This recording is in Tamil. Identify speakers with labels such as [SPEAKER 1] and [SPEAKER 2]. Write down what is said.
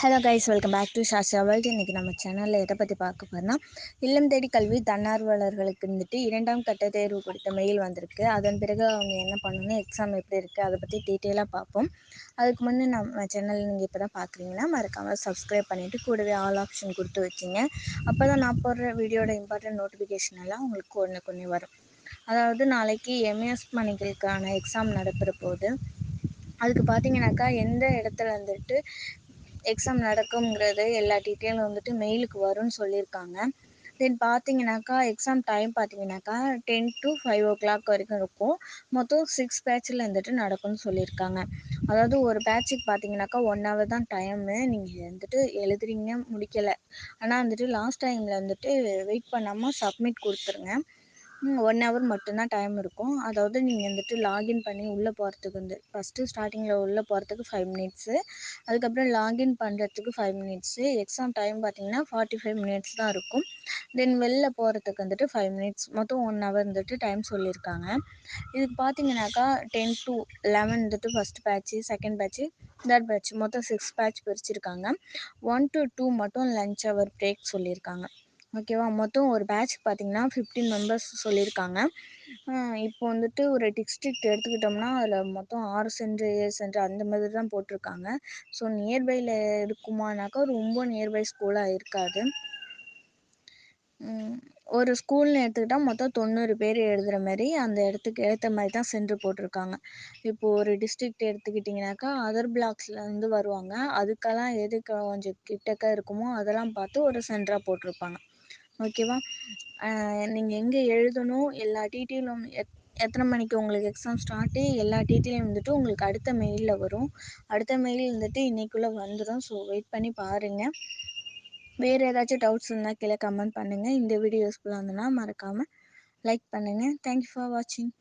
[SPEAKER 1] Hello guys welcome back to Shasha world இன்றைக்கி நம்ம சேனலில் எதை பற்றி பார்க்க போகிறோம்னா இல்லம் தேடி கல்வி தன்னார்வலர்களுக்கு இருந்துட்டு இரண்டாம் கட்ட தேர்வு கொடுத்த மெயில் வந்திருக்கு. அதன் பிறகு அவங்க என்ன பண்ணணும் எக்ஸாம் எப்படி இருக்குது அதை பற்றி டீட்டெயிலாக பார்ப்போம். அதுக்கு முன்னே நம்ம சேனல் நீங்கள் இப்போ தான் பார்க்குறீங்கன்னா மறக்காமல் சப்ஸ்கிரைப் பண்ணிவிட்டு கூடவே ஆல் ஆப்ஷன் கொடுத்து வச்சிங்க. அப்போ தான் நான் போடுற வீடியோட இம்பார்ட்டன்ட் நோட்டிஃபிகேஷன் எல்லாம் உங்களுக்கு ஒன்று கொண்டு வரும். அதாவது நாளைக்கு எம்ஏஎஸ் மணிகளுக்கான எக்ஸாம் நடப்புகிற போது அதுக்கு பார்த்தீங்கன்னாக்கா எந்த இடத்துல வந்துட்டு எக்ஸாம் நடக்குங்கிறது எல்லா டீட்டெயிலும் வந்துட்டு மெயிலுக்கு வரும்னு சொல்லியிருக்காங்க. தென் பார்த்தீங்கன்னாக்கா எக்ஸாம் டைம் பார்த்தீங்கன்னாக்கா ten to five o'clock வரைக்கும் இருக்கும். மொத்தம் சிக்ஸ் பேட்சில் வந்துட்டு நடக்கும்னு சொல்லியிருக்காங்க. அதாவது ஒரு பேட்சுக்கு பார்த்தீங்கன்னாக்கா ஒன் ஹவர் தான் டைமு நீங்கள் வந்துட்டு எழுதுறீங்க முடிக்கலை. ஆனால் வந்துட்டு லாஸ்ட் டைமில் வந்துட்டு வெயிட் பண்ணாமல் சப்மிட் கொடுத்துருங்க. ஒன் ஹவர் மட்டும்தான் டைம் இருக்கும். அதாவது நீங்கள் வந்துட்டு லாகின் பண்ணி உள்ளே போகிறதுக்கு வந்து ஃபஸ்ட்டு ஸ்டார்டிங்கில் உள்ளே போகிறதுக்கு ஃபைவ் மினிட்ஸு அதுக்கப்புறம் லாகின் பண்ணுறதுக்கு ஃபைவ் மினிட்ஸு எக்ஸாம் டைம் பார்த்தீங்கன்னா ஃபார்ட்டி ஃபைவ் மினிட்ஸ் தான் இருக்கும். தென் வெளில போகிறதுக்கு வந்துட்டு ஃபைவ் மினிட்ஸ் மொத்தம் ஒன் ஹவர் வந்துட்டு டைம் சொல்லியிருக்காங்க. இதுக்கு பார்த்தீங்கன்னாக்கா டென் டு லெவன் வந்துட்டு first batch second batch third batch மொத்தம் சிக்ஸ் பேட்ச் பிரிச்சிருக்காங்க. ஒன் டு டூ மட்டும் லஞ்ச் ஹவர் பிரேக் சொல்லியிருக்காங்க. ஓகேவா மொத்தம் ஒரு பேட்ச் பார்த்தீங்கன்னா ஃபிஃப்டீன் மெம்பர்ஸ் சொல்லியிருக்காங்க இப்போ வந்துட்டு ஒரு டிஸ்ட்ரிக்ட் எடுத்துக்கிட்டோம்னா அதில் மொத்தம் ஆறு சென்ட்ரு ஏழு சென்ட்ரு அந்த மாதிரி தான் போட்டிருக்காங்க. ஸோ நியர்பையில் இருக்குமானாக்கா ரொம்ப நியர்பை ஸ்கூலாக இருக்காது. ஒரு ஸ்கூல்னு எடுத்துக்கிட்டால் மொத்தம் தொண்ணூறு பேர் எழுதுகிற மாதிரி அந்த இடத்துக்கு ஏற்ற மாதிரி தான் சென்ட்ரு போட்டிருக்காங்க. இப்போது ஒரு டிஸ்ட்ரிக்ட் எடுத்துக்கிட்டிங்கனாக்கா அதர் பிளாக்ஸ்லேருந்து வருவாங்க. அதுக்கெல்லாம் எது கொஞ்சம் கிட்டக்க இருக்குமோ அதெல்லாம் பார்த்து ஒரு சென்டராக போட்டிருப்பாங்க. ஓகேவா நீங்கள் எங்கே எழுதணும்? எல்லா டீட்டெயிலும் எத் எத்தனை மணிக்கு உங்களுக்கு எக்ஸாம் ஸ்டார்ட்டு எல்லா டீட்டெயிலும் வந்துட்டு உங்களுக்கு அடுத்த மெயிலில் வரும். அடுத்த மெயில் வந்துட்டு இன்றைக்குள்ளே வந்துடும் ஸோ வெயிட் பண்ணி பாருங்கள் வேறு ஏதாச்சும் டவுட்ஸ் இருந்தால் கீழே கமெண்ட் பண்ணுங்கள் இந்த வீடியோ யூஸ்ஃபுல்லாக இருந்ததுன்னா மறக்காமல் லைக் பண்ணுங்கள் தேங்க்யூ ஃபார் வாட்சிங்